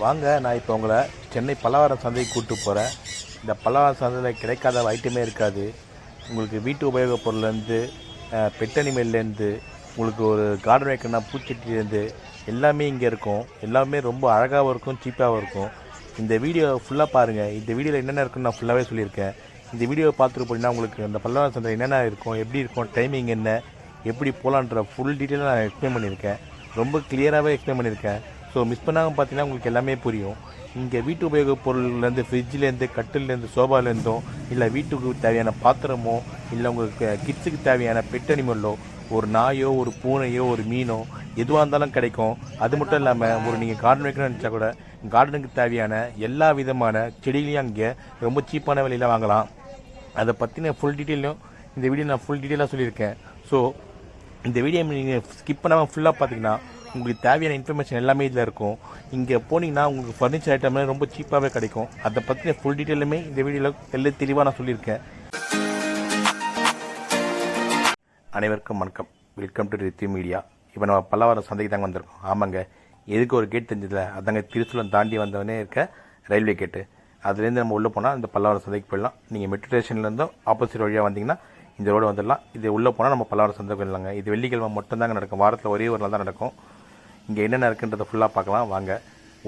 வாங்க நான் இப்போ உங்களை சென்னை பல்லவரம் சந்தைக்கு கூப்பிட்டு போகிறேன் இந்த பல்லவரம் சந்தையில் கிடைக்காத ஐட்டமே இருக்காது. உங்களுக்கு வீட்டு உபயோகப் பொருள்லேருந்து பெட்டனிமேல்லேருந்து உங்களுக்கு ஒரு கார்டன் வைக்கணும்னா பூச்செட்டிலேருந்து எல்லாமே இங்கே இருக்கும். எல்லாமே ரொம்ப அழகாகவும் இருக்கும் சீப்பாகவும் இருக்கும். இந்த வீடியோ ஃபுல்லாக பாருங்கள் இந்த வீடியோவில் என்னென்ன இருக்குன்னு நான் ஃபுல்லாகவே சொல்லியிருக்கேன். இந்த வீடியோவை பார்த்துட்டு போனீங்கன்னா உங்களுக்கு இந்த பல்லவரம் சந்தை என்னென்ன இருக்கும் எப்படி இருக்கும் டைமிங் என்ன எப்படி போகலான்ற ஃபுல் டீட்டெயிலாக நான் எக்ஸ்பிளைன் பண்ணியிருக்கேன். ரொம்ப கிளியராகவே எக்ஸ்பிளைன் பண்ணியிருக்கேன். ஸோ மிஸ் பண்ணாமல் பார்த்தீங்கன்னா உங்களுக்கு எல்லாமே புரியும். இங்கே வீட்டு உபயோகப் பொருள்லேருந்து ஃப்ரிட்ஜ்லேருந்து கட்டிலேருந்து சோபாலேருந்தோ இல்லை வீட்டுக்கு தேவையான பாத்திரமோ இல்லை உங்களுக்கு கிட்ஸுக்கு தேவையான பெட் அனிமலோ ஒரு நாயோ ஒரு பூனையோ ஒரு மீனோ எதுவாக இருந்தாலும் கிடைக்கும். அது மட்டும் இல்லாமல் ஒரு நீங்கள் கார்டன் வைக்கணும்னு நினச்சா கூட கார்டனுக்கு தேவையான எல்லா விதமான செடிகளையும் அங்கே ரொம்ப சீப்பான விலையில் வாங்கலாம். அதை பற்றின ஃபுல் டீட்டெயிலும் இந்த வீடியோ நான் ஃபுல் டீட்டெயிலாக சொல்லியிருக்கேன். ஸோ இந்த வீடியோ நீங்கள் ஸ்கிப் பண்ணாமல் ஃபுல்லாக பார்த்தீங்கன்னா உங்களுக்கு தேவையான இன்ஃபர்மேஷன் எல்லாமே இதில் இருக்கும். இங்கே போனீங்கன்னா உங்களுக்கு ஃபர்னிச்சர் ஐட்டம்லாம் ரொம்ப சீப்பாகவே கிடைக்கும். அதை பற்றின ஃபுல் டீட்டெயிலுமே இந்த வீடியோவில் எல்லாம் தெளிவாக நான் சொல்லியிருக்கேன். அனைவருக்கும் வணக்கம். வெல்கம் டு ரித்தி மீடியா இப்போ நம்ம பல்லாவரம் சந்தைக்கு தாங்க வந்திருக்கோம். ஆமாங்க. எதுக்கு ஒரு கேட் தெரிஞ்சதில்ல அதாங்க திருச்சூலம் தாண்டி வந்தவொடனே இருக்க ரயில்வே கேட்டு அதுலேருந்து நம்ம உள்ளே போனால் இந்த பல்லவரம் சந்தைக்கு போயிடலாம். நீங்கள் மெட்ரோ ஸ்டேஷன்லேருந்தும் ஆப்போசிட் வழியாக வந்தீங்கன்னா இந்த ரோடு வந்துடலாம். இது உள்ளே போனால் நம்ம பல்லவரம் சந்தை போயிடலாங்க. இது வெள்ளிக்கிழமை மட்டும்தாங்க நடக்கும். வாரத்தில் ஒரே ஒரு நாள் தான் நடக்கும். இங்கே என்னென்ன இருக்குன்றதை ஃபுல்லாக பார்க்கலாம். வாங்க.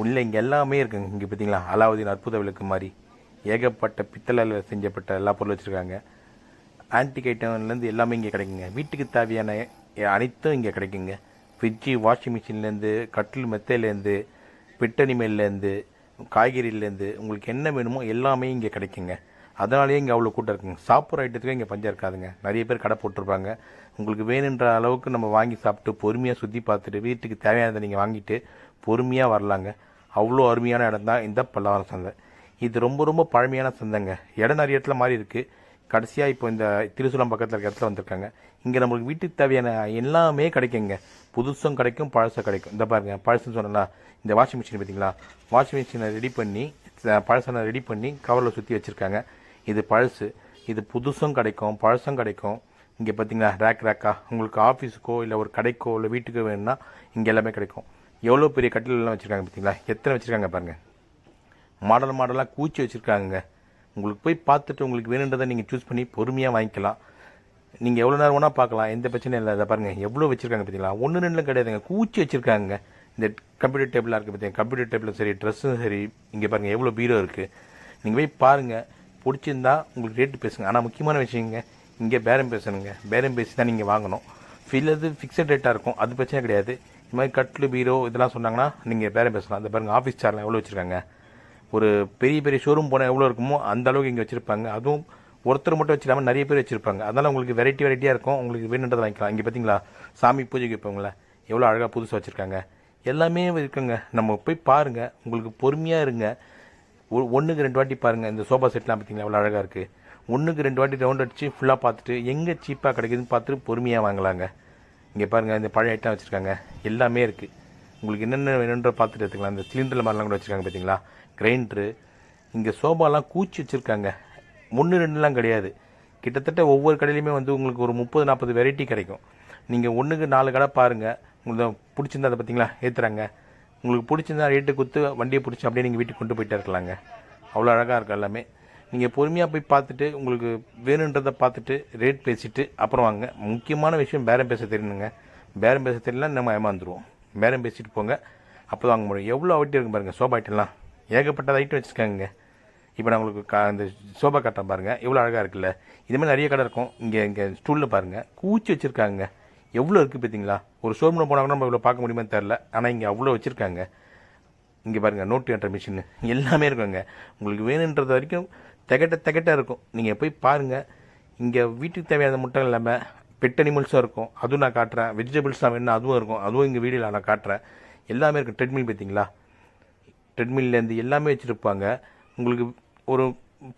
உள்ளே இங்கே எல்லாமே இருக்குங்க. இங்கே பார்த்தீங்களா அலாவுதீன் அற்புத விளக்கு மாதிரி. ஏகப்பட்ட பித்தளையில் செஞ்சப்பட்ட எல்லா பொருளும் வச்சுருக்காங்க. ஆன்டிக் ஐட்டம்லேருந்து எல்லாமே இங்கே கிடைக்குங்க. வீட்டுக்கு தேவையான அனைத்தும் இங்கே கிடைக்குங்க. ஃப்ரிட்ஜு வாஷிங் மிஷின்லேருந்து கட்டில் மெத்தையிலேருந்து பிட்டனிமேல்லேருந்து காய்கறிலேருந்து உங்களுக்கு என்ன வேணுமோ எல்லாமே இங்கே கிடைக்குங்க. அதனாலேயே இங்கே அவ்வளோ கூட்டம் இருக்குங்க. சாப்பிட்ற ஐட்டத்துக்கு இங்கே பஞ்சம் இருக்காதுங்க. நிறைய பேர் கடை போட்டிருப்பாங்க. உங்களுக்கு வேணுன்ற அளவுக்கு நம்ம வாங்கி சாப்பிட்டு பொறுமையாக சுற்றி பார்த்துட்டு வீட்டுக்கு தேவையானதை நீங்கள் வாங்கிட்டு பொறுமையாக வரலாங்க. அவ்வளோ அருமையான இடம் தான் இந்த பல்லாவரம் சந்தை. இது ரொம்ப ரொம்ப பழமையான சந்தைங்க. இடம் நிறைய இடத்துல மாதிரி இருக்குது கடைசியாக இப்போ இந்த திருசூலம் பக்கத்தில் இருக்க இடத்துல வந்திருக்காங்க. இங்கே நம்மளுக்கு வீட்டுக்கு தேவையான எல்லாமே கிடைக்குங்க. புதுசும் கிடைக்கும் பழசும் கிடைக்கும். இந்த பாருங்க பழசுன்னு சொன்னா இந்த வாஷிங் மிஷின் பார்த்தீங்களா? வாஷிங் மிஷினை ரெடி பண்ணி பழசனை ரெடி பண்ணி கவரில் சுற்றி வச்சுருக்காங்க. இது பழசு. இது புதுசும் கிடைக்கும் பழசும் கிடைக்கும். இங்கே பார்த்தீங்களா ரேக் ரேக்காக உங்களுக்கு ஆஃபீஸுக்கோ இல்லை ஒரு கடைக்கோ இல்லை வீட்டுக்கோ வேணும்னா இங்கே எல்லாமே கிடைக்கும். எவ்வளோ பெரிய கட்டிலெல்லாம் வச்சுருக்காங்க பார்த்தீங்களா எத்தனை வச்சுருக்காங்க பாருங்கள் மாடல் மாடலாக கூச்சி வச்சுருக்காங்க உங்களுக்கு போய் பார்த்துட்டு உங்களுக்கு வேணுன்றதை நீங்கள் சூஸ் பண்ணி பொறுமையாக வாங்கிக்கலாம். நீங்கள் எவ்வளோ நேரம் வேணால் பார்க்கலாம். எந்த பிரச்சனையும் இல்லை. அதை பாருங்கள் எவ்வளோ வச்சுருக்காங்க பார்த்தீங்களா ஒன்று ரெண்டுலாம் கிடையாதுங்க. கூச்சி வச்சுருக்காங்க இந்த கம்ப்யூட்டர் டேபிளாக இருக்குது பார்த்தீங்க கம்ப்யூட்டர் டேபிளும் சரி ட்ரெஸ்ஸும் சரி. இங்கே பாருங்கள் எவ்வளோ பீரோ இருக்குது நீங்கள் போய் பாருங்கள் பிடிச்சிருந்தா உங்களுக்கு ரேட்டு பேசுங்க. ஆனால் முக்கியமான விஷயங்க இங்கே பேரம் பேசணுங்க. பேரம் பேசி தான் நீங்கள் வாங்கணும். ஃபில்லது ஃபிக்ஸட் ரேட்டாக இருக்கும். அது பிரச்சனை கிடையாது. இது மாதிரி கட்லு பீரோ இதெல்லாம் சொன்னாங்கன்னா நீங்கள் பேரம் பேசலாம். அந்த பாருங்கள் ஆஃபீஸ் சார்லாம் எவ்வளோ வச்சுருக்காங்க? ஒரு பெரிய பெரிய ஷோரூம் போனால் எவ்வளோ இருக்குமோ அந்த அளவுக்கு இங்கே வச்சுருப்பாங்க. அதுவும் ஒருத்தர் மட்டும் வச்சிடாமல் நிறைய பேர் வச்சுருப்பாங்க. அதனால் உங்களுக்கு வெரைட்டி வெரைட்டியாக இருக்கும். உங்களுக்கு வேணுன்றதை வாங்கிக்கலாம். இங்கே பார்த்தீங்களா? சாமி பூஜைக்கு வைப்பவங்கள எவ்வளோ அழகாக புதுசாக வச்சுருக்காங்க. எல்லாமே இருக்குங்க. நம்ம போய் பாருங்கள் உங்களுக்கு பொறுமையாக இருங்க. ஒரு ஒன்றுக்கு ரெண்டு வாட்டி பாருங்கள் இந்த சோஃபா செட்லாம் பார்த்தீங்களா? எவ்வளோ அழகாக இருக்குது ஒன்றுக்கு ரெண்டு வாட்டி ரவுண்ட் அடித்து ஃபுல்லாக பார்த்துட்டு எங்கே சீப்பாக கிடைக்குதுன்னு பார்த்துட்டு பொறுமையாக வாங்கலாங்க. இங்கே பாருங்கள் இந்த பழைய ஐட்டம் வச்சுருக்காங்க. எல்லாமே இருக்குது உங்களுக்கு என்னென்ன வேணுன்ற பார்த்துட்டு எடுத்துக்கலாம். இந்த சிலிண்டர் மாதிரிலாம் கூட வச்சுருக்காங்க பார்த்தீங்களா கிரைண்டரு இங்கே சோபாலாம் கூச்சி வச்சுருக்காங்க. ஒன்று ரெண்டுலாம் கிடையாது. கிட்டத்தட்ட ஒவ்வொரு கடையிலையுமே வந்து உங்களுக்கு ஒரு முப்பது நாற்பது வெரைட்டி கிடைக்கும். நீங்கள் ஒன்றுக்கு நாலு கடை பாருங்கள் உங்களுக்கு பிடிச்சிருந்தா அதை பார்த்தீங்களா ஏற்றுறாங்க உங்களுக்கு பிடிச்சிருந்தா ரேட்டு கொடுத்து வண்டியை பிடிச்சி அப்படியே நீங்கள் வீட்டுக்கு கொண்டு போயிட்டே இருக்கலாங்க. அவ்வளோ அழகாக இருக்கும் எல்லாமே. நீங்கள் பொறுமையாக போய் பார்த்துட்டு உங்களுக்கு வேணுன்றதை பார்த்துட்டு ரேட் பேசிவிட்டு அப்புறம் வாங்க. முக்கியமான விஷயம் பேரம் பேச தெரியணுங்க. பேரம் பேச தெரியலனா நம்ம ஏமாந்துருவோம். பேரம் பேசிட்டு போங்க. அப்போ வாங்க முடியும். எவ்வளோ ஐட்டம் இருக்கு பாருங்கள் சோபா ஐட்டம்லாம். ஏகப்பட்ட ஐட்டம் வச்சுருக்காங்க இப்போ நான் உங்களுக்கு கா இந்த சோபா கட்டம் பாருங்கள் எவ்வளோ அழகாக இருக்குல்ல. இதுமாதிரி நிறைய கடை இருக்கும். இங்கே இங்கே ஸ்டூலில் பாருங்கள் கூச்சி வச்சுருக்காங்க. எவ்வளோ இருக்குது பார்த்தீங்களா ஒரு ஷோரூமில் போனால் கூட நம்ம இவ்வளோ பார்க்க முடியுமே தெரில ஆனால் இங்கே அவ்வளோ வச்சுருக்காங்க. இங்கே பாருங்கள் நோட்டு என்ற மிஷின் எல்லாமே இருக்குங்க. உங்களுக்கு வேணுன்றது வரைக்கும் திகட்ட திகட்ட இருக்கும். நீங்கள் போய் பாருங்கள் இங்கே வீட்டுக்கு தேவையான மட்டும் இல்லாமல் பெட் அனிமல்ஸும் இருக்கும். அதுவும் நான் காட்டுறேன். வெஜிடபிள்ஸ்லாம் வேணும் அதுவும் இருக்கும். அதுவும் இங்கே வீடியோவில் நான் காட்டுறேன். எல்லாமே இருக்கும் ட்ரெட்மில் பார்த்தீங்களா? ட்ரெட்மில்லேருந்து எல்லாமே வச்சுருப்பாங்க. உங்களுக்கு ஒரு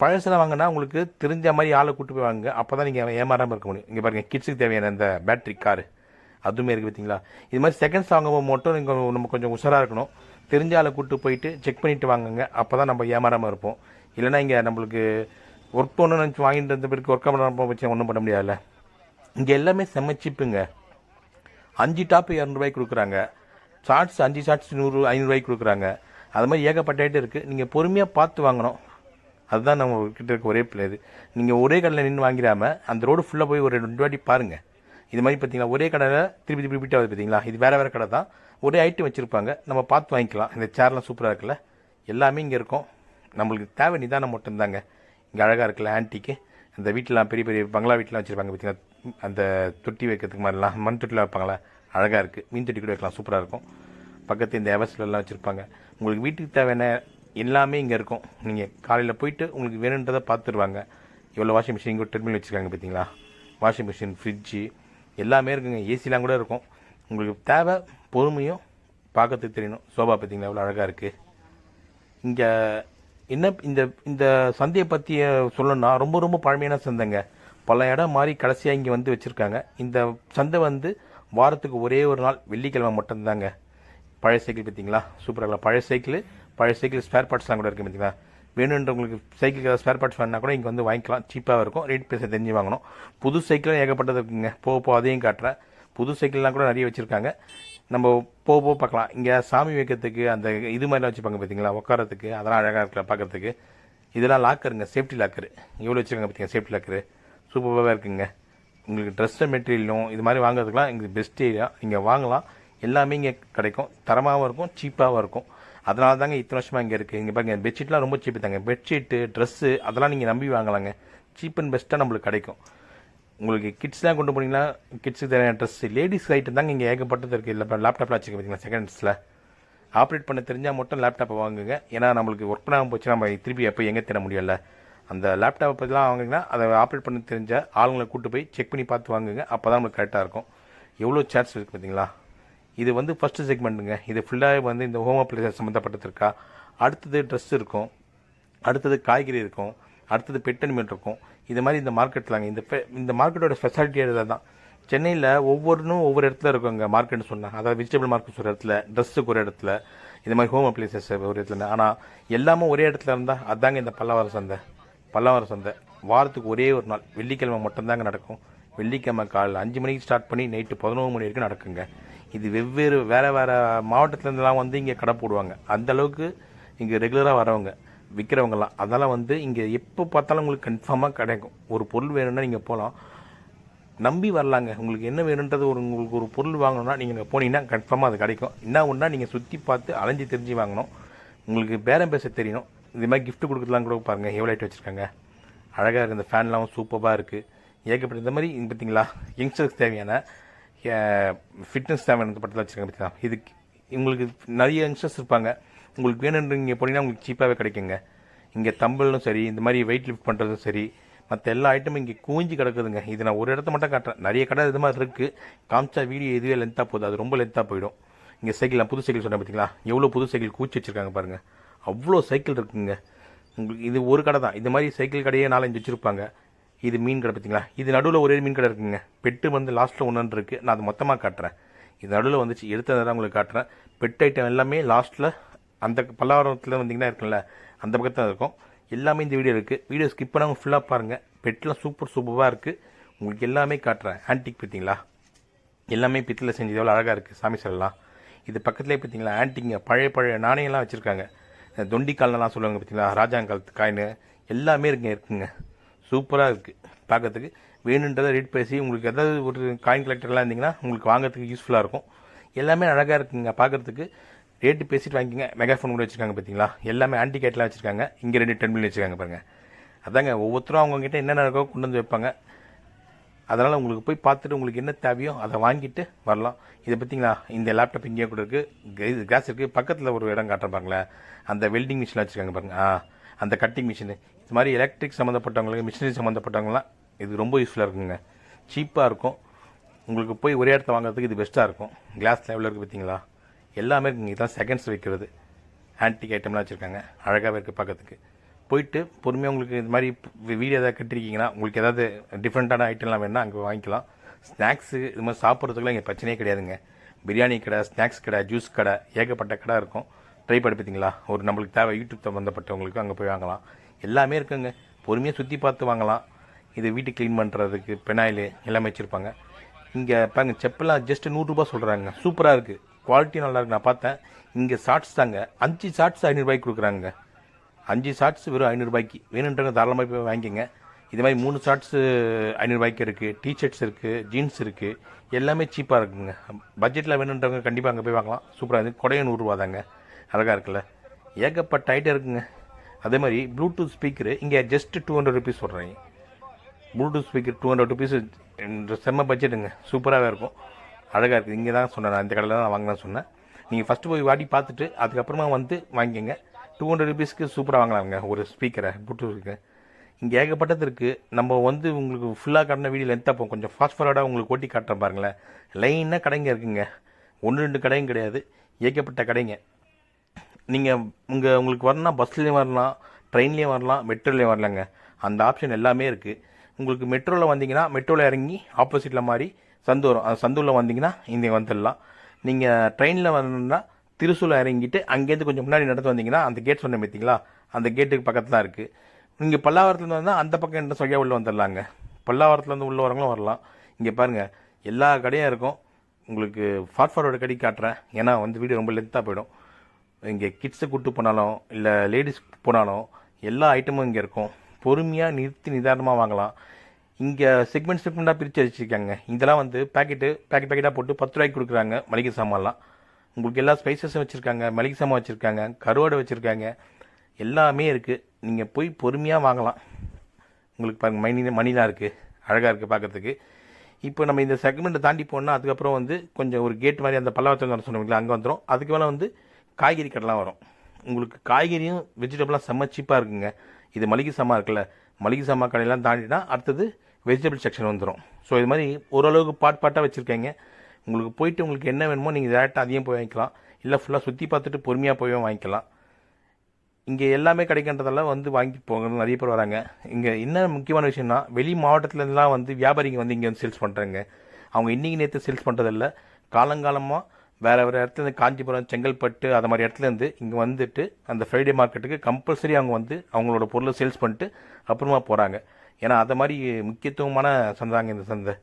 பழசெல்லாம் வாங்கினா உங்களுக்கு தெரிஞ்ச மாதிரி ஆளை கூட்டு போய் வாங்க அப்போ தான் நீங்கள் ஏமாறாமல் இருக்க முடியும். இங்கே பாருங்கள் கிட்ஸுக்கு தேவையான இந்த பேட்ரி காரு அதுவுமே இருக்குது பார்த்தீங்களா? இது மாதிரி செகண்ட்ஸ் வாங்கும்போது மட்டும் நீங்கள் நம்ம கொஞ்சம் உஷாராக இருக்கணும். தெரிஞ்ச ஆளை கூட்டு போயிட்டு செக் பண்ணிவிட்டு வாங்குங்க. அப்போ தான் நம்ம ஏமாறாமல் இருப்போம். இல்லைன்னா இங்கே நம்மளுக்கு ஒர்க் பண்ணணும் நினச்சி வாங்கிட்டு இருந்த பிறகு ஒர்க் பண்ண வச்சு ஒன்றும் பண்ண முடியாதுல்ல? இங்கே எல்லாமே செம்ம சீப்புங்க அஞ்சு டாப்பு இரநூறுபாய்க்கு கொடுக்குறாங்க. ஷார்ட்ஸ் அஞ்சு ஷார்ட்ஸ் நூறு ஐநூறுரூவாய்க்கு கொடுக்குறாங்க. அது மாதிரி ஏகப்பட்ட ஐட்டம் இருக்குது நீங்கள் பொறுமையாக பார்த்து வாங்கணும். அதுதான் நம்ம கிட்ட இருக்க ஒரே பிள்ளை இது. நீங்கள் ஒரே கடையில் நின்று வாங்கிடாமல் அந்த ரோடு ஃபுல்லாக போய் ஒரு ரெண்டு வாட்டி பாருங்கள் இது மாதிரி பார்த்தீங்களா ஒரே கடையில் திருப்பி திருப்பி ரிப்பீட் ஆகுது பார்த்தீங்களா இது வேறு வேறு கடை தான். ஒரே ஐட்டம் வச்சுருப்பாங்க. நம்ம பார்த்து வாங்கிக்கலாம். இந்த சேர்லாம் சூப்பராக இருக்குல்ல? எல்லாமே இங்கே இருக்கும். நம்மளுக்கு தேவை நிதானம் மட்டும்தாங்க. இங்கே அழகாக இருக்குல்ல ஆன்ட்டிக்கு அந்த வீட்டிலாம் பெரிய பெரிய பங்களா வீட்டிலாம் வச்சுருப்பாங்க பார்த்தீங்களா அந்த தொட்டி வைக்கிறதுக்கு மாதிரிலாம் மண் தொட்டிலாம் வைப்பாங்களா? அழகாக இருக்குது மீன் தொட்டி கூட வைக்கலாம் சூப்பராக இருக்கும். பக்கத்து இந்த எவர்ஸ்லாம் வச்சுருப்பாங்க. உங்களுக்கு வீட்டுக்கு தேவையான எல்லாமே இங்கே இருக்கும். நீங்கள் காலையில் போயிட்டு உங்களுக்கு வேணுன்றதை பார்த்துருவாங்க எவ்வளோ வாஷிங் மிஷின் கூட டெர்மினல் வச்சுருக்காங்க பார்த்தீங்களா வாஷிங் மிஷின் ஃப்ரிட்ஜு எல்லாமே இருக்குங்க. ஏசிலாம் கூட இருக்கும். உங்களுக்கு தேவை பொறுமையும் பார்க்கறதுக்கு தெரியணும். சோபா பார்த்தீங்களா எவ்வளோ அழகாக இருக்குது இங்கே என்ன இந்த இந்த சந்தையை பற்றி சொல்லணும்னா ரொம்ப ரொம்ப பழமையான சந்தைங்க. பல இடம் மாறி கடைசியாக இங்கே வந்து வச்சுருக்காங்க. இந்த சந்தை வந்து வாரத்துக்கு ஒரே ஒரு நாள் வெள்ளிக்கிழமை மட்டும்தாங்க. பழைய சைக்கிள் பார்த்தீங்களா சூப்பராக இருக்கலாம் பழைய சைக்கிள் பழைய சைக்கிள் ஸ்பேர் பார்ட்ஸ்லாம் கூட இருக்குது பார்த்தீங்களா வேணுன்றவங்களுக்கு சைக்கிளுக்கு ஏதாவது ஸ்பேர் பார்ட்ஸ் வேணா கூட இங்கே வந்து வாங்கிக்கலாம். சீப்பாக இருக்கும். ரேட் பேச தெரிஞ்சு வாங்கணும். புது சைக்கிளும் ஏகப்பட்டது இருக்குங்க. போக போக அதையும் காட்டுறேன். புது சைக்கிள்லாம் கூட நிறைய வச்சுருக்காங்க. நம்ம போக போக பார்க்கலாம். இங்கே சாமி வைக்கிறதுக்கு அந்த இது மாதிரிலாம் வச்சுப்பாங்க பார்த்தீங்களா உட்காரத்துக்கு அதெல்லாம் அழகாக இருக்கல பார்க்கறதுக்கு. இதெல்லாம் லாக்கருங்க சேஃப்டி லாக்கரு எவ்வளோ வச்சுருக்காங்க பார்த்தீங்க சேஃப்டி லாக்கரு சூப்பராக இருக்குங்க. உங்களுக்கு ட்ரெஸ்ஸு மெட்டீரியலும் இது மாதிரி வாங்குறதுக்குலாம் இங்கே பெஸ்ட் ஏரியா இங்கே வாங்கலாம். எல்லாமே இங்கே கிடைக்கும். தரமாகவும் இருக்கும் சீப்பாகவும் இருக்கும். அதனால தாங்க இத்தனை வருஷமாக இங்கே இருக்குது இங்கே பாருங்க பெட்ஷீட்லாம் ரொம்ப சீப்பு தாங்க. பெட்ஷீட்டு ட்ரெஸ்ஸு அதெல்லாம் நீங்கள் நம்பி வாங்கலாங்க. சீப் அண்ட் பெஸ்ட்டாக நம்மளுக்கு கிடைக்கும். உங்களுக்கு கிட்ஸ்லாம் கொண்டு போனீங்கன்னா கிட்ஸுக்கு தேவையான ட்ரெஸ்ஸு லேடிஸ் ஐட்டம் தாங்க இங்கே ஏகப்பட்டது இருக்குது இல்லை லேப்டாப்லாம் வச்சுக்க பார்த்தீங்களா செகண்ட்ஸில் ஆப்ரேட் பண்ண தெரிஞ்சால் மட்டும் லேப்டாப்பை வாங்குங்க. ஏன்னா நம்மளுக்கு ஒர்க் பண்ணாமல் போச்சு நம்ம திருப்பி எப்போ எங்கே தேட முடியல அந்த லேப்டாப்பை பற்றிலாம் வாங்குங்கன்னா அதை ஆப்ரேட் பண்ண தெரிஞ்ச ஆளுங்களை கூட்டு போய் செக் பண்ணி பார்த்து வாங்குங்க. அப்போ தான் நம்மளுக்கு கரெக்டாக இருக்கும். எவ்வளோ சார்ஜ் இருக்குது பார்த்தீங்களா இது வந்து ஃபஸ்ட்டு செக்மெண்ட்டுங்க இது ஃபுல்லாக வந்து இந்த ஹோம் அப்ளைசர் சம்மந்தப்பட்டது இருக்கா? அடுத்தது ட்ரெஸ் இருக்கும். அடுத்தது காய்கறி இருக்கும். அடுத்தது பெட் அனிமல் இருக்கும். இது மாதிரி இந்த மார்க்கெட்லாங்க இந்த இந்த மார்க்கெட்டோட ஸ்பெஷாலிட்டி இதில் தான் சென்னையில் ஒவ்வொன்றும் ஒவ்வொரு இடத்துல இருக்குங்க மார்க்கெட்னு சொன்னேன் அதாவது வெஜிடபிள் மார்க்கெட்ஸ் ஒரு இடத்துல ட்ரெஸ்ஸுக்கு ஒரு இடத்துல இது மாதிரி ஹோம் அப்ளைசஸ் ஒரு இடத்துல. ஆனால் எல்லாமே ஒரே இடத்துல இருந்தால் அதாங்க இந்த பல்லாவரம் சந்தை. பல்லாவரம் சந்தை. வாரத்துக்கு ஒரே ஒரு நாள். வெள்ளிக்கிழமை மட்டும்தாங்க நடக்கும். வெள்ளிக்கிழமை காலையில் அஞ்சு மணிக்கு ஸ்டார்ட் பண்ணி நைட்டு பதினோரு மணி வரைக்கும் நடக்குங்க. இது வெவ்வேறு வேறு வேறு மாவட்டத்துலேருந்துலாம் வந்து இங்கே கடை போடுவாங்க. அந்த அளவுக்கு இங்கே ரெகுலராக வரவங்க. விற்கிறவங்கலாம் அதனால் வந்து இங்கே எப்போ பார்த்தாலும் உங்களுக்கு கன்ஃபார்மாக கிடைக்கும். ஒரு பொருள் வேணும்னா நீங்கள் போகலாம் நம்பி வரலாங்க. உங்களுக்கு என்ன வேணுன்றது ஒரு உங்களுக்கு ஒரு பொருள் வாங்கணும்னா நீங்கள் போனீங்கன்னா கன்ஃபார்மாக அது கிடைக்கும். என்ன ஒன்றா நீங்கள் சுற்றி பார்த்து அலைஞ்சு தெரிஞ்சு வாங்கணும். உங்களுக்கு பேரம் பேச தெரியணும். இது மாதிரி கிஃப்ட் கொடுக்குறதுலாம் கூட பாருங்கள் எவ்வளோ ஐட்டம் வச்சுருக்காங்க. அழகாக இருக்குது இந்த ஃபேன்லாம் சூப்பராக இருக்குது ஏகப்பட்ட இந்த மாதிரி பார்த்தீங்களா? யங்ஸ்டர்ஸ்க்கு தேவையான ஃபிட்னஸ் தேவையான படத்தில் வச்சுருக்காங்க பார்த்தீங்களா? இதுக்கு உங்களுக்கு நிறைய யங்ஸ்டர்ஸ் இருப்பாங்க. உங்களுக்கு வேணுன்ற இங்கே போனீங்கன்னா உங்களுக்கு சீப்பாகவே கிடைக்குங்க. இங்கே தம்பிளும் சரி இந்த மாதிரி வெயிட் லிஃப்ட் பண்ணுறதும் சரி மற்ற எல்லா ஐட்டமும் இங்கே கூஞ்சி கிடக்குதுங்க. இது நான் ஒரு இடத்த மட்டும் காட்டுறேன். நிறைய கடை இது மாதிரி இருக்குது காமிச்சா வீடியோ இதுவே லென்த்தாக போகுது. அது ரொம்ப லென்த்தாக போயிடும். இங்கே சைக்கிள் நான் புது சைக்கிள் சொன்னேன் பார்த்தீங்களா எவ்வளோ புது சைக்கிள் கூச்சி வச்சுருக்காங்க பாருங்கள் அவ்வளோ சைக்கிள் இருக்குங்க. உங்களுக்கு இது ஒரு கடை தான். இந்த மாதிரி சைக்கிள் கடையே நாலஞ்சு வச்சுருப்பாங்க. இது மீன் கடை பார்த்தீங்களா இது நடுவில் ஒரே மீன் கடை இருக்குங்க. பெட்டு வந்து லாஸ்ட்டில் ஒன்று இருக்குது நான் அது மொத்தமாக காட்டுறேன். இது நடுவில் வந்துச்சு. எடுத்ததை தான் உங்களுக்கு காட்டுறேன். பெட் ஐட்டம் எல்லாமே லாஸ்ட்டில் அந்த பல்லாவரத்தில் வந்தீங்கன்னா இருக்குல்ல அந்த பக்கத்தில் இருக்கும். எல்லாமே இந்த வீடியோ இருக்குது வீடியோ ஸ்கிப் பண்ணாமல் ஃபுல்லாக பாருங்கள் பெட்லாம் சூப்பர் சூப்பராக இருக்குது உங்களுக்கு எல்லாமே காட்டுறேன். ஆன்டிக் பார்த்தீங்களா? எல்லாமே பித்தில் செஞ்சது எவ்வளோ அழகாக இருக்குது சாமி சிலைலாம் இது பக்கத்துலேயே பார்த்தீங்களா? ஆன்டிங்க பழைய பழைய நாணயம்லாம் வச்சுருக்காங்க. தொண்டி காலெலாம் சொல்லுவாங்க பார்த்தீங்களா? ராஜாங்காலத்து காயின். எல்லாமே இருக்குங்க இருக்குங்க. சூப்பராக இருக்குது பார்க்கறதுக்கு வேணுன்றதை ரேட் பேசி உங்களுக்கு ஏதாவது ஒரு காயின் கலெக்டர்லாம் இருந்தீங்கன்னா உங்களுக்கு வாங்குறதுக்கு யூஸ்ஃபுல்லாக இருக்கும். எல்லாமே அழகாக இருக்குங்க. பார்க்கறதுக்கு ரேட்டு பேசிட்டு வாங்கிங்க மெகாஃபோன் கூட வச்சுருக்காங்க பார்த்தீங்களா எல்லாமே ஆன்டி கேட்லாம் வச்சுருக்காங்க. இங்கே ரெண்டு டென் மில்லி வச்சுருக்காங்க பாருங்கள் அதாங்க ஒவ்வொருத்தரும் அவங்கக்கிட்ட என்னென்ன இருக்கோ கொண்டு வந்து வைப்பாங்க. அதனால் உங்களுக்கு போய் பார்த்துட்டு உங்களுக்கு என்ன தேவையோ அதை வாங்கிட்டு வரலாம். இதை பார்த்தீங்களா இந்த லேப்டாப் இங்கேயே கூட இருக்குது இது கேஸ் இருக்குது பக்கத்தில் ஒரு இடம் காட்டுறேன் பாருங்களேன். அந்த வெல்டிங் மிஷின் வச்சுருக்காங்க பாருங்க. ஆ அந்த கட்டிங் மிஷின் இது மாதிரி எலக்ட்ரிக் சம்மந்தப்பட்டவங்களுக்கு மிஷினரி சம்மந்தப்பட்டவங்களாம் இது ரொம்ப யூஸ்ஃபுல்லாக இருக்குங்க. சீப்பாக இருக்கும். உங்களுக்கு போய் ஒரே இடத்த வாங்குறதுக்கு இது பெஸ்ட்டாக இருக்கும். கிளாஸ் லெவலில் இருக்குது பார்த்தீங்களா எல்லாமே இருக்குங்க இதுதான் செகண்ட்ஸ் வைக்கிறது ஆன்டிக் ஐட்டம்லாம் வச்சுருக்காங்க. அழகாகவே இருக்குது பார்க்கறதுக்கு. போயிட்டு பொறுமையாக உங்களுக்கு இது மாதிரி வீடியோ ஏதாவது கட்டிருக்கீங்கன்னா உங்களுக்கு ஏதாவது டிஃப்ரெண்ட்டான ஐட்டம்லாம் வேணால் அங்கே வாங்கிக்கலாம். ஸ்நாக்ஸு இது மாதிரி சாப்பிட்றதுக்குலாம் இங்கே பிரச்சனையே கிடையாதுங்க. பிரியாணி கடை ஸ்நாக்ஸ் கடை ஜூஸ் கடை ஏகப்பட்ட கடை இருக்கும். ட்ரை படிப்பீங்களா பார்த்தீங்களா ஒரு நம்மளுக்கு தேவை யூடியூப் சம்மந்தப்பட்டவங்களுக்கு அங்கே போய் வாங்கலாம். எல்லாமே இருக்குங்க. பொறுமையாக சுற்றி பார்த்து வாங்கலாம். இது வீட்டு க்ளீன் பண்ணுறதுக்கு பெனாயில் எல்லாமே வச்சுருப்பாங்க. இங்கே பாருங்க செப்பெல்லாம் ஜஸ்ட்டு நூறுரூபா சொல்கிறாங்க சூப்பராக இருக்குது குவாலிட்டி நல்லா இருக்கு நான் பார்த்தேன். இங்கே ஷார்ட்ஸ் தாங்க. அஞ்சு ஷார்ட்ஸ் ஐநூறுபாய்க்கு கொடுக்குறாங்க அஞ்சு ஷார்ட்ஸ் வெறும் ஐநூறுபாய்க்கு. வேணுன்றவங்க தாராளமாக போய் வாங்கிக்கோங்க. இது மாதிரி மூணு ஷார்ட்ஸு ஐநூறுபாய்க்கு இருக்குது டிஷர்ட்ஸ் இருக்குது ஜீன்ஸ் இருக்குது எல்லாமே சீப்பாக இருக்குங்க. பட்ஜெட்டில் வேணுன்றவங்க கண்டிப்பாக அங்கே போய் வாங்கலாம். சூப்பராக இருக்குது கொடையும் நூறுரூவா தாங்க. அழகாக இருக்குல்ல. ஏகப்பட்ட ஐட்டம் இருக்குங்க. அதே மாதிரி ப்ளூடூத் ஸ்பீக்கரு இங்கே ஜஸ்ட் டூ ஹண்ட்ரட் ருபீஸ் சொல்கிறேன் Bluetooth speaker two hundred rupees செம்ம பட்ஜெட்டுங்க சூப்பராகவே இருக்கும். அழகாக இருக்குது. இங்கே தான் சொன்னேன் நான். இந்த கடையில் தான் வாங்கினேன் சொன்னேன். நீங்கள் ஃபஸ்ட்டு போய் வாடி பார்த்துட்டு அதுக்கப்புறமா வந்து வாங்கிக்கோங்க. டூ ஹண்ட்ரட் ருபீஸ்க்கு சூப்பராக வாங்கலாங்க ஒரு ஸ்பீக்கரை ப்ளூடூத்துக்கு இங்கே ஏகப்பட்டது இருக்குது நம்ம வந்து உங்களுக்கு ஃபுல்லாக காட்டின வீடியோ லென்த்தாக போகும். கொஞ்சம் ஃபாஸ்ட் ஃபார்வர்டாக உங்களுக்கு ஓட்டி காட்டுறேன் பாருங்களேன். லைனாக கடைங்க இருக்குங்க. ஒன்று ரெண்டு கடையும் கிடையாது. ஏகப்பட்ட கடைங்க. நீங்கள் உங்கள் உங்களுக்கு வரணும்னா பஸ்லேயும் வரலாம் ட்ரெயின்லேயும் வரலாம் மெட்ரோலேயும் வரலாங்க. அந்த ஆப்ஷன் எல்லாமே இருக்குது உங்களுக்கு மெட்ரோவில் வந்தீங்கன்னா மெட்ரோவில் இறங்கி ஆப்போசிட்டில் மாதிரி சந்து வரும். சந்தூரில் வந்தீங்கன்னா இங்கே வந்துடலாம். நீங்கள் ட்ரெயினில் வரணுன்னா திருசூலில் இறங்கிட்டு அங்கேருந்து கொஞ்சம் முன்னாடி நடந்து வந்தீங்கன்னா அந்த கேட் சொன்னேன் பார்த்தீங்களா அந்த கேட்டுக்கு பக்கத்தில் தான் இருக்குது நீங்கள் பல்லாவரத்துலேருந்து வந்தால் அந்த பக்கம் என்ன சொல்லியா உள்ளே வந்துடலாங்க. பல்லாவரத்துலேருந்து உள்ளே வரவங்களும் வரலாம். இங்கே பாருங்கள் எல்லா கடையும் இருக்கும். உங்களுக்கு ஃபாஸ்ட் ஃபார்வர்டு கடி காட்டுறேன். ஏன்னா வந்து வீடியோ ரொம்ப லென்த்தாக போயிடும். இங்கே கிட்ஸை கூட்டு போனாலும் இல்லை லேடிஸ் போனாலும் எல்லா ஐட்டமும் இங்கே இருக்கும். பொறுமையாக நிறுத்தி நிதானமாக வாங்கலாம். இங்கே செக்மெண்ட் செக்மெண்ட்டாக பிரித்து வச்சுருக்காங்க. இதெல்லாம் வந்து பேக்கெட்டு பேக்கெட் பேக்கெட்டாக போட்டு பத்து ரூபாய்க்கு கொடுக்குறாங்க மளிகை சாமான்லாம். உங்களுக்கு எல்லா ஸ்பைசஸும் வச்சுருக்காங்க மளிகை சாமான் வச்சுருக்காங்க கருவாடை வச்சுருக்காங்க எல்லாமே இருக்குது நீங்கள் போய் பொறுமையாக வாங்கலாம். உங்களுக்கு பாருங்கள் மணி மணிலாம் இருக்குது அழகாக இருக்குது பார்க்குறதுக்கு இப்போ நம்ம இந்த செக்மெண்ட்டை தாண்டி போனால் அதுக்கப்புறம் வந்து கொஞ்சம் ஒரு கேட் மாதிரி அந்த பல்லாவரத்தில் சொன்னீங்களா அங்கே வந்துடும் அதுக்கு மேலே வந்து காய்கறி கடைலாம் வரும். உங்களுக்கு காய்கறியும் வெஜிடபிளாக செம்ம சீப்பாக இருக்குங்க. இது மளிகை சாமான் இருக்குல்ல மளிகை சாமான் கடையெல்லாம் தாண்டினா அடுத்தது வெஜிடபிள் செக்ஷன் வந்துடும் ஸோ இது மாதிரி ஓரளவுக்கு பாட் பாட்டாக வச்சுருக்கேங்க. உங்களுக்கு போயிட்டு உங்களுக்கு என்ன வேணுமோ நீங்கள் டேரெக்டாக அதையும் போய் வாங்கிக்கலாம். இல்லை ஃபுல்லாக சுற்றி பார்த்துட்டு பொறுமையாக போய் வாங்கிக்கலாம். இங்கே எல்லாமே கிடைக்கின்றதால வந்து வாங்கி போங்க. நிறைய பேர் வராங்க. இங்கே என்ன முக்கியமான விஷயம்னா வெளி மாவட்டத்துலேருந்துலாம் வந்து வியாபாரிங்க வந்து இங்கே வந்து சேல்ஸ் பண்ணுறாங்க அவங்க இன்றைக்கி நேற்று சேல்ஸ் பண்ணுறதில்ல காலங்காலமாக வேறு வேறு இடத்துல காஞ்சிபுரம் செங்கல்பட்டு அது மாதிரி இடத்துலேருந்து இங்கே வந்துட்டு அந்த ஃப்ரைடே மார்க்கெட்டுக்கு கம்பல்சரி அவங்க வந்து அவங்களோட பொருளை சேல்ஸ் பண்ணிட்டு அப்புறமா போகிறாங்க ஏன்னா அது மாதிரி முக்கியத்துவமான சந்தாங்க இந்த சந்தை.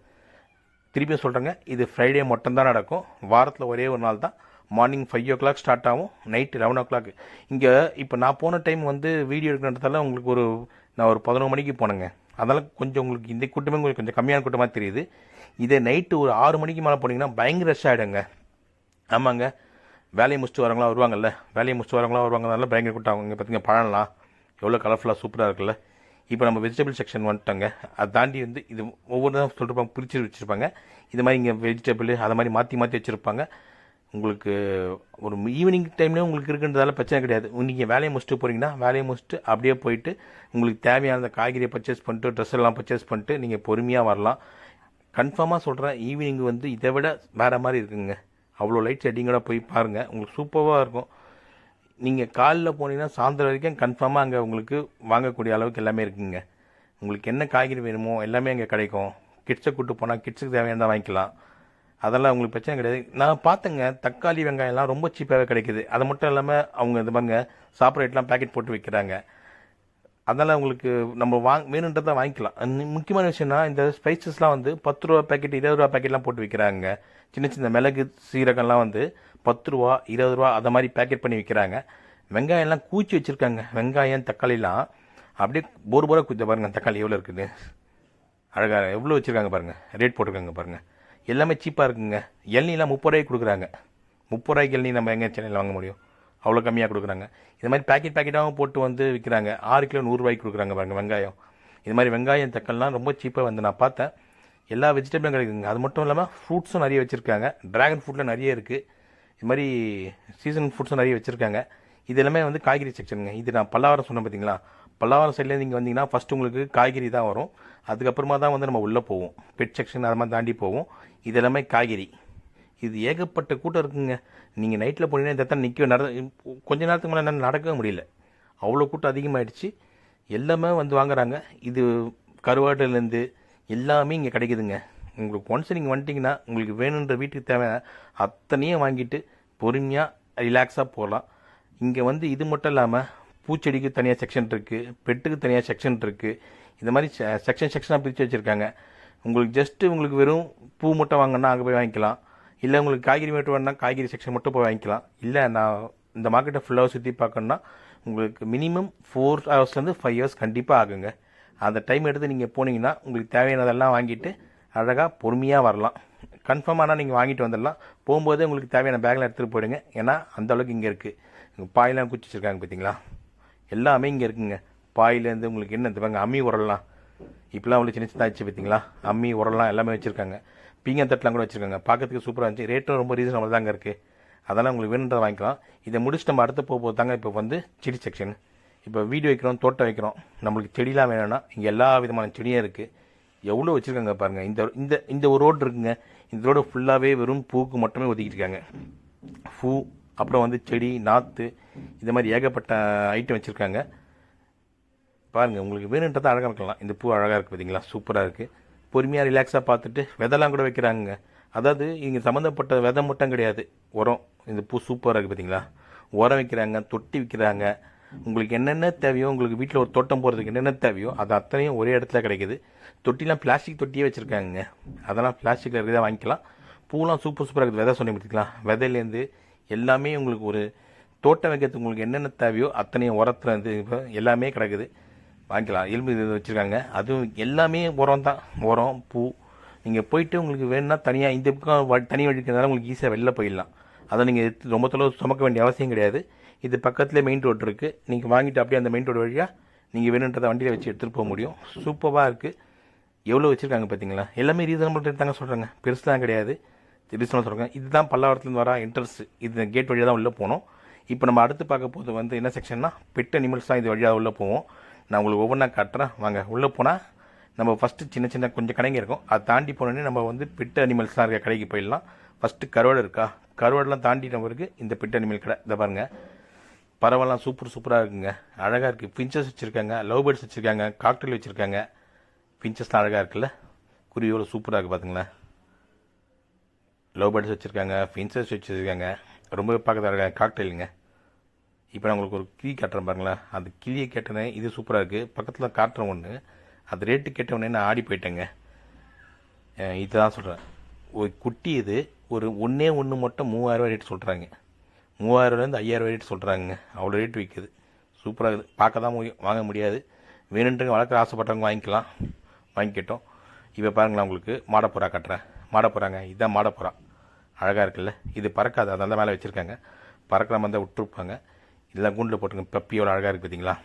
திருப்பியும் சொல்கிறேங்க இது ஃப்ரைடே மட்டும்தான் நடக்கும். வாரத்தில் ஒரே ஒரு நாள் தான். Morning five o'clock start ஆகும். நைட்டு லெவன் ஓ கிளாக் இங்கே இப்போ நான் போன டைம் வந்து வீடியோ எடுக்கிறதால உங்களுக்கு ஒரு நான் ஒரு பதினொரு மணிக்கு போனேங்க. அதனால் கொஞ்சம் உங்களுக்கு இந்த கூட்டமே உங்களுக்கு கொஞ்சம் கம்மியான கூட்டமாக தெரியுது. இதே நைட்டு ஒரு ஆறு மணிக்கு மேலே போனீங்கன்னா பயங்கர ரஷ் ஆகிடுங்க ஆமாங்க. வேலையை முடிச்சுட்டு வரவங்களாம் வருவாங்கல்ல. வேலையை முடிச்சுட்டு வரவங்களாம் வருவாங்க நல்லா பயங்கர கூட்டம். அவங்க பார்த்தீங்க பழம்லாம். எவ்வளோ கலர்ஃபுல்லாக சூப்பராக இருக்குல்ல. இப்போ நம்ம வெஜிடபிள் செக்ஷன் வந்துட்டோங்க. அதை தாண்டி வந்து இது ஒவ்வொரு தான் சொல்லிருப்பாங்க பிரித்து வச்சுருப்பாங்க. இது மாதிரி இங்கே வெஜிடபிள் அதை மாதிரி மாற்றி மாற்றி வச்சுருப்பாங்க. உங்களுக்கு ஒரு ஈவினிங் டைம்லேயும் உங்களுக்கு இருக்குன்றதால பிரச்சனை கிடையாது. நீங்கள் வேலையை முடிச்சுட்டு போகிறீங்கன்னா வேலையை முடிச்சுட்டு அப்படியே போயிட்டு உங்களுக்கு தேவையான அந்த காய்கறியை பர்ச்சேஸ் பண்ணிட்டு ட்ரெஸ் எல்லாம் பர்ச்சேஸ் பண்ணிட்டு நீங்கள் பொறுமையாக வரலாம். கன்ஃபார்மாக சொல்கிறேன் ஈவினிங் வந்து இதை விட வேறு மாதிரி இருக்குங்க. அவ்வளோ லைட் செட்டிங்கோட போய் பாருங்கள் உங்களுக்கு சூப்பராக இருக்கும். நீங்கள் காலில் போனீங்கன்னா சாயந்தரம் வரைக்கும் கன்ஃபார்மாக அங்கே உங்களுக்கு வாங்கக்கூடிய அளவுக்கு எல்லாமே இருக்குங்க. உங்களுக்கு என்ன காய்கறி வேணுமோ எல்லாமே அங்கே கிடைக்கும். கிட்ஸை கூட்டு போனால் கிட்ஸுக்கு தேவையானதாக வாங்கிக்கலாம். அதெல்லாம் உங்களுக்கு பிரச்சனை கிடையாது. நான் பார்த்தேங்க தக்காளி வெங்காயம்லாம் ரொம்ப சீப்பாகவே கிடைக்குது. அது மட்டும் இல்லாமல் அவங்க இது பாருங்க சாப்பிட்ற ரேட்லாம் பேக்கெட் போட்டு விற்கிறாங்க அதனால் உங்களுக்கு நம்ம வாங்க வேணுன்றதை வாங்கிக்கலாம். முக்கியமான விஷயம்னா இந்த ஸ்பைசஸ்லாம் வந்து பத்து ரூபா பேக்கெட் இருபது ரூபா பேக்கெட்லாம் போட்டு விற்கிறாங்க சின்ன சின்ன மிளகு சீரகம்லாம் வந்து பத்து ரூபா இருபது ரூபா அதை மாதிரி பேக்கெட் பண்ணி விற்கிறாங்க வெங்காயம்லாம் கூச்சி வச்சுருக்காங்க. வெங்காயம் தக்காளிலாம் அப்படியே போர் போராக கூச்ச பாருங்க தக்காளி எவ்வளோ இருக்குது. அழகாக எவ்வளோ வச்சுருக்காங்க பாருங்கள் ரேட் போட்டிருக்காங்க பாருங்கள் எல்லாமே சீப்பாக இருக்குங்க. இளநீலாம் முப்பது ரூபாய்க்கு கொடுக்குறாங்க. முப்பது ரூபாய்க்கு இளநீ நம்ம எங்கே சென்னையில் வாங்க முடியும்? அவ்வளோ கம்மியாக கொடுக்குறாங்க. இது மாதிரி பேக்கெட் பேக்கெட்டாகவும் போட்டு வந்து விற்கிறாங்க ஆறு கிலோ நூறுரூவாய்க்கு கொடுக்குறாங்க பாருங்கள் வெங்காயம். இது மாதிரி வெங்காயம் தக்கல்லாம் ரொம்ப சீப்பாக வந்து நான் பார்த்தேன். எல்லா வெஜிடபிளும் கிடைக்குதுங்க. அது மட்டும் இல்லாமல் ஃப்ரூட்ஸும் நிறைய வச்சுருக்காங்க. ட்ராகன் ஃப்ரூட்டில் நிறைய இருக்குது இது மாதிரி சீசன் ஃப்ரூட்ஸும் நிறைய வச்சுருக்காங்க. இது எல்லாமே வந்து காய்கறி செக்ஷனுங்க இது நான் பல்லாவரம் சொன்னேன் பார்த்தீங்களா பல்லாவரம் சைட்லேருந்து இங்கே வந்தீங்கன்னா ஃபஸ்ட்டு உங்களுக்கு காய்கறி தான் வரும். அதுக்கப்புறமா தான் வந்து நம்ம உள்ளே போவோம். பெட் செக்ஷன் அது மாதிரி தாண்டி போவோம். இது எல்லாமே காய்கறி. இது ஏகப்பட்ட கூட்டம் இருக்குங்க. நீங்கள் நைட்டில் போனீங்கன்னா இந்த இடத்துல நிற்க நட கொஞ்ச நேரத்துக்கு மேலே என்னால் நடக்கவே முடியல. அவ்வளோ கூட்டம் அதிகமாகிடுச்சு எல்லாமே வந்து வாங்குறாங்க. இது கருவாட்டிலேருந்து எல்லாமே இங்கே கிடைக்குதுங்க. உங்களுக்கு ஒன்ஸ் நீங்கள் வந்துட்டிங்கன்னா உங்களுக்கு வேணுன்ற வீட்டுக்கு தேவை அத்தனையும் வாங்கிட்டு பொறுமையாக ரிலாக்ஸாக போகலாம் இங்கே வந்து இது மட்டும் இல்லாமல் பூச்செடிக்கு தனியாக செக்ஷன் இருக்குது பெட்டுக்கு தனியாக செக்ஷன் இருக்குது இந்த மாதிரி செக்ஷன் செக்ஷனாக பிரித்து வச்சுருக்காங்க. உங்களுக்கு ஜஸ்ட்டு உங்களுக்கு வெறும் பூ மட்டும் வாங்கினா அங்கே போய் வாங்கிக்கலாம். இல்லை உங்களுக்கு காய்கறி மட்டும் வேணும்னா காய்கறி செக்ஷன் மட்டும் போய் வாங்கிக்கலாம். இல்லை நான் இந்த மார்க்கெட்டை ஃபுல்லாக சுற்றி பார்க்கணுன்னா உங்களுக்கு மினிமம் ஃபோர் ஹவர்ஸ்லேருந்து ஃபைவ் ஹவர்ஸ் கண்டிப்பாக ஆகுங்க. அந்த டைம் எடுத்து நீங்கள் போனீங்கன்னா உங்களுக்கு தேவையானதெல்லாம் வாங்கிட்டு அழகாக பொறுமையாக வரலாம். கன்ஃபார்ம் ஆனால் நீங்கள் வாங்கிட்டு வந்துடலாம். போகும்போதே உங்களுக்கு தேவையான பேக்கில் எடுத்துகிட்டு போயிடுங்க. ஏன்னா அந்த அளவுக்கு இங்கே இருக்குது பாயெல்லாம் குச்சி வச்சுருக்காங்க பார்த்தீங்களா எல்லாமே இங்கே இருக்குங்க. பாயிலேருந்து உங்களுக்கு என்ன பாருங்க அம்மி உரலாம் இப்போலாம் உங்களுக்கு சின்ன சின்ன ஆச்சு பார்த்தீங்களா அம்மி உரலாம் எல்லாமே வச்சுருக்காங்க. பீங்கன் தட்டெலாம் கூட வச்சுருக்காங்க. பார்க்கறதுக்கு சூப்பராக இருந்துச்சு. ரேட்டும் ரொம்ப ரீசனபிள் தாங்க இருக்குது அதெல்லாம் உங்களுக்கு வேணுன்றதை வாங்கிக்கலாம். இதை முடிச்சுட்டு நம்ம அடுத்து போக போது தாங்க இப்போ வந்து செடி செக்ஷன் இப்போ வீடு வைக்கிறோம் தோட்டம் வைக்கிறோம். நம்மளுக்கு செடிலாம் வேணும்னா இங்கே எல்லா விதமான செடியும் இருக்குது எவ்வளோ வச்சுருக்காங்க பாருங்கள் இந்த இந்த இந்த ஒரு ரோடு இருக்குங்க. இந்த ரோடு ஃபுல்லாகவே வெறும் பூக்கு மட்டுமே ஒதுக்கிட்டு இருக்காங்க. பூ அப்புறம் வந்து செடி நாற்று இந்த மாதிரி ஏகப்பட்ட ஐட்டம் வச்சுருக்காங்க. பாருங்கள் உங்களுக்கு வேணுன்றதை அழகாக இருக்கலாம் இந்த பூ அழகாக இருக்குது பார்த்தீங்களா சூப்பராக இருக்குது பொறுமையாக ரிலாக்ஸாக பார்த்துட்டு விதெல்லாம் கூட வைக்கிறாங்க. அதாவது இங்கே சம்மந்தப்பட்ட விதை மட்டும் கிடையாது. உரம் இந்த பூ சூப்பராக இருக்குது பார்த்தீங்களா உரம் வைக்கிறாங்க தொட்டி விற்கிறாங்க உங்களுக்கு என்னென்ன தேவையோ உங்களுக்கு வீட்டில் ஒரு தோட்டம் போகிறதுக்கு என்னென்ன தேவையோ அது அத்தனையும் ஒரே இடத்துல கிடைக்குது. தொட்டிலாம் பிளாஸ்டிக் தொட்டியே வச்சுருக்காங்க. அதெல்லாம் பிளாஸ்டிக்கில் இருக்கிறதா வாங்கிக்கலாம். பூலாம் சூப்பர் சூப்பராக இருக்குது. விதை சொன்னி பார்த்திங்களா விதையிலேருந்து எல்லாமே உங்களுக்கு ஒரு தோட்டம் வைக்கிறதுக்கு உங்களுக்கு என்னென்ன தேவையோ அத்தனையும் உரத்தில் இருந்து இப்போ எல்லாமே கிடக்குது. வாங்கிக்கலாம். எலும்பு இது வச்சுருக்காங்க. அதுவும் எல்லாமே உரம் தான். உரம் பூ. நீங்கள் போயிட்டு உங்களுக்கு வேணும்னா தனியாக இந்த பக்கம் வ- தனி வழி இருக்கிறதால உங்களுக்கு ஈஸியாக வெளில போயிடலாம். அதை நீங்கள் எடுத்து ரொம்ப தொலைவு சுமக்க வேண்டிய அவசியம் கிடையாது. இது பக்கத்துலேயே மெயின் ரோடு இருக்குது நீங்கள் வாங்கிட்டு அப்படியே அந்த மெயின் ரோடு வழியாக நீங்கள் வேணுன்றதை வண்டியில் வச்சு எடுத்துகிட்டு போக முடியும். சூப்பராக இருக்குது எவ்வளோ வச்சுருக்காங்க பார்த்தீங்களா எல்லாமே ரீசனபிள் ரேட் தாங்க சொல்கிறாங்க பெருசுலாம் கிடையாது. ரீசனாக சொல்கிறாங்க இதுதான் பல்லாவரத்துலேருந்து வர என்ட்ரன்ஸ் இது கேட் வழியாக தான் உள்ளே போனோம் இப்போ நம்ம அடுத்து பார்க்க போகிறது வந்து என்ன செக்ஷன்னா பெட் அனிமல்ஸ் தான் இது வழியாக உள்ளே போவோம். நான் உங்களுக்கு ஒவ்வொன்றா காட்டுறேன். வாங்க உள்ளே போனால் நம்ம ஃபஸ்ட்டு சின்ன சின்ன கொஞ்சம் கடைங்க இருக்கும். அதை தாண்டி போனோடனே நம்ம வந்து பிட்டு அனிமல்ஸ்லாம் இருக்க கடைக்கு போயிடலாம். ஃபஸ்ட்டு கருவாடு இருக்கா? கருவாடெலாம் தாண்டி நம்மளுக்கு இந்த பிட்டு அனிமல் கடை இதை பாருங்கள் பறவைலாம் சூப்பர் சூப்பராக இருக்குங்க. அழகாக இருக்குது பிஞ்சஸ் வச்சுருக்காங்க லவ் பேர்ட்ஸ் வச்சுருக்காங்க காக்டெயில் வச்சுருக்காங்க. பிஞ்சஸ்லாம் அழகாக இருக்குல்ல? குருவியோட சூப்பராக இருக்குது பார்த்துங்களேன் லவ் பேர்ட்ஸ் வச்சுருக்காங்க பிஞ்சஸ் வச்சுருக்காங்க. ரொம்ப பார்க்கறது அழகாக காக்டெயிலுங்க இப்போ நான் உங்களுக்கு ஒரு கிளி காட்டுறேன் பாருங்களேன். அந்த கிளியை கேட்டனே இது சூப்பராக இருக்குது பக்கத்தில் காட்டுறேன் ஒன்று அது ரேட்டு கேட்டவொடனே நான் ஆடி போயிட்டேங்க. இதுதான் சொல்கிறேன் ஒரு குட்டி இது ஒரு ஒன்றே ஒன்று மட்டும் மூவாயிரரூவா ரேட் சொல்கிறாங்க மூவாயிரரூவாலேருந்து ஐயாயிரம் ரேட் சொல்கிறாங்க அவ்வளோ ரேட் விற்குது சூப்பராக இருக்குது. பார்க்க தான் வாங்க முடியாது. வேணுன்றவங்க வளர்க்குற ஆசைப்பட்டவங்க வாங்கிக்கலாம். வாங்கிக்கிட்டோம். இப்போ பாருங்களேன் உங்களுக்கு மாடப்புறா கட்டுறேன். மாடப்புறாங்க இதுதான் மாடப்புறா அழகாக இருக்குல்ல. இது பறக்காது. அதனால மேலே வச்சுருக்காங்க. பறக்கிற மாதிரி தான் விட்டுருப்பாங்க. இதெல்லாம் கூண்டில் போட்டுங்க பப்பியோட அழகாக இருக்குது பார்த்தீங்களா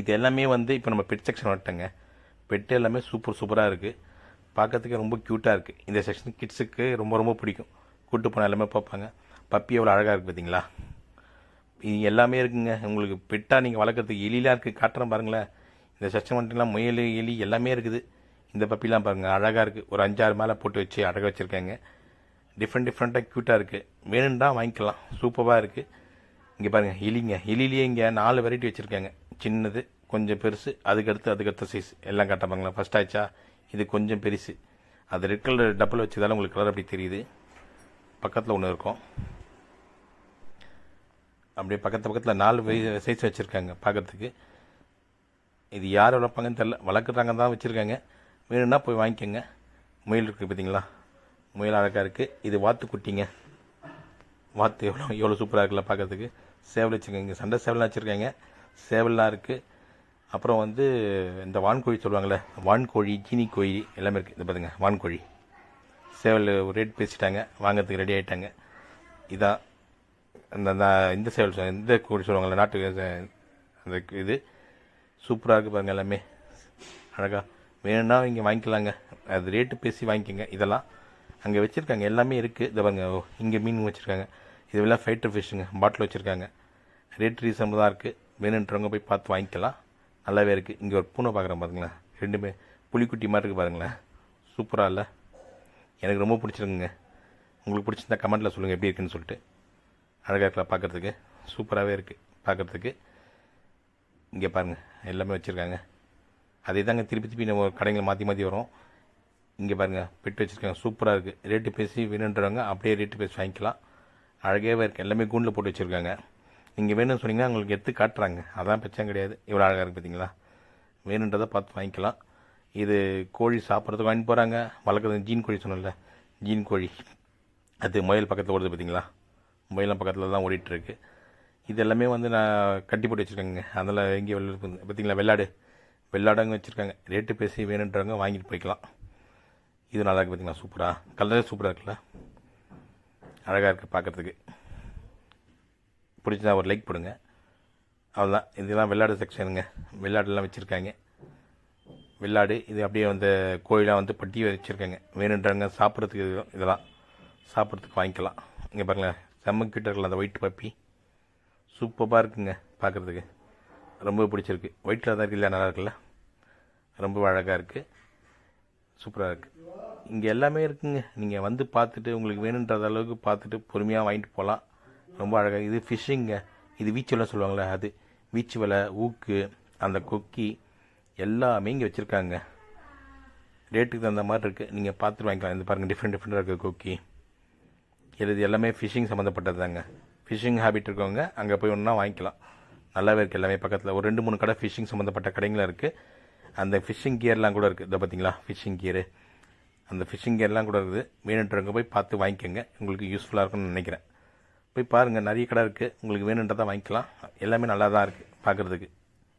இது எல்லாமே வந்து இப்போ நம்ம பெட் செக்ஷன் வந்துட்டோங்க பெட் எல்லாமே சூப்பர் சூப்பராக இருக்குது பார்க்கறதுக்கு ரொம்ப க்யூட்டாக இருக்குது இந்த செக்ஷன் கிட்ஸுக்கு ரொம்ப ரொம்ப பிடிக்கும். கூட்டு போனால் எல்லாமே பார்ப்பாங்க. பப்பி எவ்வளோ அழகாக இருக்குது பார்த்தீங்களா இது எல்லாமே இருக்குங்க. உங்களுக்கு பெட்டாக நீங்கள் வளர்க்குறதுக்கு எலிலாம் இருக்குது காட்டுறேன் பாருங்களேன். இந்த செக்ஷன் வந்துட்டுலாம் முயல் எலி எல்லாமே இருக்குது. இந்த பப்பிலாம் பாருங்கள் அழகாக இருக்குது ஒரு அஞ்சாறு மேலே போட்டு வச்சு அழகாக வச்சுருக்காங்க. டிஃப்ரெண்ட் டிஃப்ரெண்ட்டாக க்யூட்டாக இருக்குது வேணும்னா வாங்கிக்கலாம். சூப்பராக இருக்குது இங்கே பாருங்கள் இலிங்க இலிலேயே இங்கே நாலு வெரைட்டி வச்சுருக்காங்க. சின்னது கொஞ்சம் பெருசு அதுக்கடுத்து அதுக்கடுத்த சைஸ் எல்லாம் காட்டாப்பாங்களா ஃபஸ்ட் ஆச்சா இது கொஞ்சம் பெருசு. அது ரெட் கலர் டப்பில் வச்சதால உங்களுக்கு கலர் அப்படி தெரியுது. பக்கத்தில் ஒன்று இருக்கும். அப்படியே பக்கத்து பக்கத்தில் நாலு சைஸ் வச்சுருக்காங்க பார்க்குறதுக்கு இது யார் வளர்ப்பாங்கன்னு தெரில வளர்க்குறாங்க தான் வச்சுருக்காங்க. வேணும்னா போய் வாங்கிக்கோங்க. முயல் இருக்குது பார்த்தீங்களா முயல் அழகாக இருக்குது இது வாத்து குட்டிங்க. வாத்து எவ்வளோ எவ்வளோ சூப்பராக இருக்குல்ல பார்க்கறதுக்கு சேவல் வச்சுருக்காங்க இங்கே சண்டை சேவலாம் வச்சுருக்காங்க. சேவல்லாம் இருக்குது அப்புறம் வந்து இந்த வான்கோழி சொல்லுவாங்கள்ல வான்கோழி ஜீனி கோழி எல்லாமே இருக்குது இது பார்த்துங்க வான்கோழி. சேவல் ரேட் பேசிட்டாங்க வாங்கிறதுக்கு ரெடி ஆகிட்டாங்க இதான் அந்த இந்த சேவல் இந்த கோழி சொல்லுவாங்கள்ல நாட்டு அந்த இது. சூப்பராக இருக்குது பாருங்கள் எல்லாமே. அழகாக வேணும்னா இங்கே வாங்கிக்கலாங்க. அது ரேட்டு பேசி வாங்கிக்கோங்க. இதெல்லாம் அங்கே வச்சுருக்காங்க எல்லாமே இருக்குது இதை பாருங்க இங்கே மீன் வச்சுருக்காங்க. இதுவெல்லாம் ஃபைட்டர் ஃபிஷ்ஷுங்க பாட்டில் வச்சுருக்காங்க. ரேட் ரீசனபிள் தான் இருக்குது வேணுன்றவங்க போய் பார்த்து வாங்கிக்கலாம். நல்லாவே இருக்குது இங்கே ஒரு பூனை பார்க்குறேன் பாருங்களேன். ரெண்டுமே புலிக்குட்டி மாதிரி இருக்குது பாருங்களேன். சூப்பராக இல்லை? எனக்கு ரொம்ப பிடிச்சிருக்குங்க. உங்களுக்கு பிடிச்சிருந்தா கமெண்ட்டில் சொல்லுங்கள் எப்படி இருக்குன்னு சொல்லிட்டு. அழகாக இருக்கலாம் பார்க்குறதுக்கு சூப்பராகவே இருக்குது பார்க்குறதுக்கு இங்கே பாருங்கள் எல்லாமே வச்சுருக்காங்க. அதே தாங்க திருப்பி திருப்பி நம்ம கடைங்களை மாற்றி மாற்றி வரும். இங்கே பாருங்கள் பெட்டு வச்சுருக்காங்க. சூப்பராக இருக்குது ரேட்டு பேசி வேணுன்றவங்க அப்படியே ரேட்டு பேசி வாங்கிக்கலாம். அழகாகவே இருக்குது எல்லாமே கூண்டில் போட்டு வச்சுருக்காங்க. நீங்கள் வேணும்னு சொன்னீங்கன்னா உங்களுக்கு எடுத்து காட்டுறாங்க. அதான் பிரச்சனை கிடையாது. இவ்வளோ அழகாக இருக்குது பார்த்தீங்களா வேணுன்றதை பார்த்து வாங்கிக்கலாம். இது கோழி சாப்பிட்றதுக்கு வாங்கி போகிறாங்க வளர்க்குறது ஜீன் கோழி சொன்னல ஜீன் கோழி. அது முயல் பக்கத்தில் ஓடுது பார்த்தீங்களா முயலாம் பக்கத்தில் தான் ஓடிட்டுருக்கு. இது எல்லாமே வந்து நான் கட்டி போட்டு வச்சுருக்கேங்க. அதில் எங்கேயும் வெள்ள பார்த்தீங்களா வெள்ளாடு. வெள்ளாடங்க வச்சுருக்காங்க. ரேட்டு பேசி வேணுன்றவங்க வாங்கிட்டு போய்க்கலாம். இது நல்லா இருக்குது பார்த்தீங்களா சூப்பராக கலரே சூப்பராக இருக்குல்ல? அழகாக இருக்குது பார்க்குறதுக்கு பிடிச்சதா ஒரு லைக் போடுங்க. அவ்வளோதான் இதெல்லாம் வெள்ளாடு செக்ஷனுங்க வெள்ளாடுலாம் வச்சுருக்காங்க. வெள்ளாடு இது அப்படியே வந்து கோயிலாக வந்து பட்டி வச்சுருக்காங்க. வேணுன்றாங்க சாப்பிட்றதுக்கு இது- இதெல்லாம் சாப்பிட்றதுக்கு வாங்கிக்கலாம். இங்கே பாருங்களேன் செம்ம கிட்ட இருக்கலாம் அந்த ஒயிட் பப்பி சூப்பராக இருக்குங்க பார்க்குறதுக்கு ரொம்ப பிடிச்சிருக்கு. ஒயிட்டில் தான் இருக்குல்ல நல்லா இருக்குல்ல? ரொம்ப அழகாக இருக்குது சூப்பராக இருக்குது இங்கே எல்லாமே இருக்குங்க. நீங்கள் வந்து பார்த்துட்டு உங்களுக்கு வேணுன்ற அளவுக்கு பார்த்துட்டு பொறுமையாக வாங்கிட்டு போகலாம் ரொம்ப அழகாக இது ஃபிஷ்ஷிங்க இது வீச்சு வலை சொல்லுவாங்களே அது. வீச்சு வலை ஊக்கு அந்த கொக்கி எல்லாமே இங்கே வச்சுருக்காங்க. ரேட்டுக்கு தகுந்த மாதிரி இருக்குது நீங்கள் பார்த்துட்டு வாங்கிக்கலாம். இந்த பாருங்கள் டிஃப்ரெண்ட் டிஃப்ரெண்ட்டாக இருக்குது கொக்கி. இது இது எல்லாமே ஃபிஷ்ஷிங் சம்மந்தப்பட்டது தாங்க ஃபிஷ்ஷிங் ஹேபிட் இருக்கவங்க அங்கே போய் ஒன்றா வாங்கிக்கலாம். நல்லாவே இருக்குது எல்லாமே பக்கத்தில். ஒரு ரெண்டு மூணு கடை ஃபிஷ்ஷிங் சம்மந்தப்பட்ட கடைங்களும் இருக்குது அந்த ஃபிஷ்ஷிங் கியர்லாம் கூட இருக்குது இதை பார்த்தீங்களா ஃபிஷ்ஷிங் கியரு அந்த ஃபிஷிங் எல்லாம் கூட இருக்குது. வேணுன்றவங்க போய் பார்த்து வாங்கிக்கோங்க. உங்களுக்கு யூஸ்ஃபுல்லாக இருக்கும்னு நினைக்கிறேன். போய் பாருங்கள் நிறைய கடை இருக்குது உங்களுக்கு வேணுன்றதான் வாங்கிக்கலாம். எல்லாமே நல்லா தான் இருக்குது பார்க்குறதுக்கு.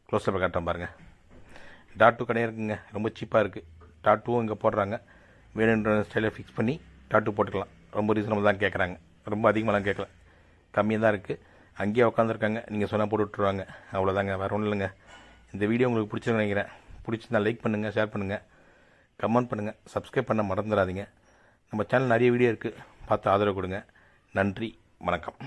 க்ளோஸில் காட்டுறேன் பாருங்கள் டாட்டு கடையாக இருக்குங்க. ரொம்ப சீப்பாக இருக்குது டாட்டுவும் இங்கே போடுறாங்க. வேணுன்ற ஸ்டைலை ஃபிக்ஸ் பண்ணி டாட்டு போட்டுக்கலாம். ரொம்ப ரீசனபிள் தான் கேட்குறாங்க ரொம்ப அதிகமாகலாம் கேட்கல கம்மியாக தான் இருக்குது அங்கேயே உட்காந்துருக்காங்க நீங்கள் சொன்னால் போட்டு விட்ருவாங்க அவ்வளோதாங்க வேறு ஒன்றும் இல்லைங்க. இந்த வீடியோ உங்களுக்கு பிடிச்சிருக்கு நினைக்கிறேன். பிடிச்சிருந்தா லைக் பண்ணுங்கள் ஷேர் பண்ணுங்கள் கமெண்ட் பண்ணுங்கள் சப்ஸ்கிரைப் பண்ண மறந்துடாதீங்க. நம்ம சேனல் நிறைய வீடியோ இருக்குது பார்த்து ஆதரவு கொடுங்க. நன்றி. வணக்கம்.